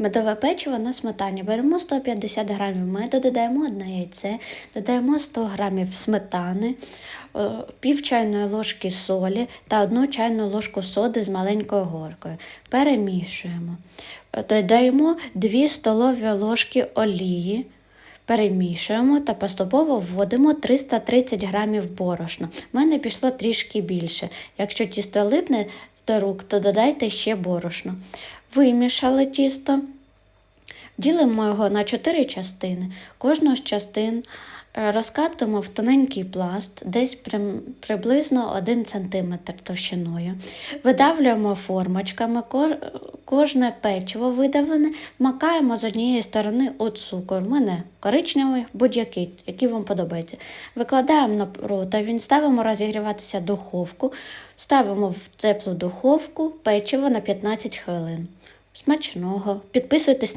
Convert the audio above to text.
Медове печиво на сметані. Беремо 150 грамів меду, додаємо одне яйце, додаємо 100 грамів сметани, е, пів чайної ложки солі та одну чайну ложку соди з маленькою горкою. Перемішуємо. Е, Додаємо 2 столові ложки олії. Перемішуємо та поступово вводимо 330 грамів борошна. У мене пішло трішки більше. Якщо тісто липне до рук, то додайте ще борошно. Вимішали тісто, ділимо його на 4 частини. Кожну з частин е, розкатуємо в тоненький пласт, десь приблизно 1 см товщиною. Видавлюємо формочками, кожне печиво видавлене, макаємо з однієї сторони у цукор. Мене коричневий, будь-який, який вам подобається. Викладаємо на противінь, ставимо розігріватися духовку, ставимо в теплу духовку печиво на 15 хвилин. Смачного. Підписуйтесь на